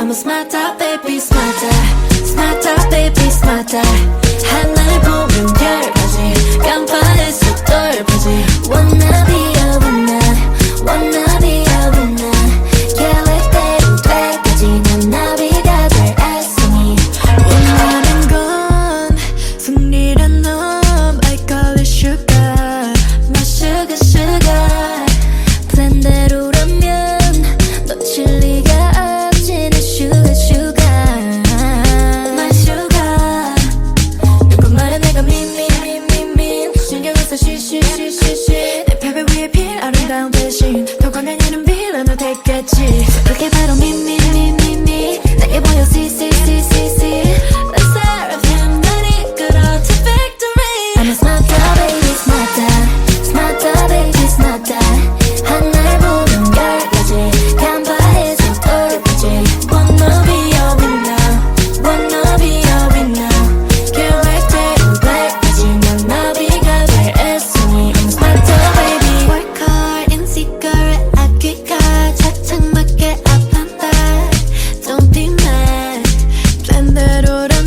I'm a smarter baby smarter smarter baby smarter shit shit shit shit 내 패배 위에 필 아름다운 대신 더 광한 이는 빌런을 됐겠지. 그게 바로 미미미미미. 내게 보였어 that order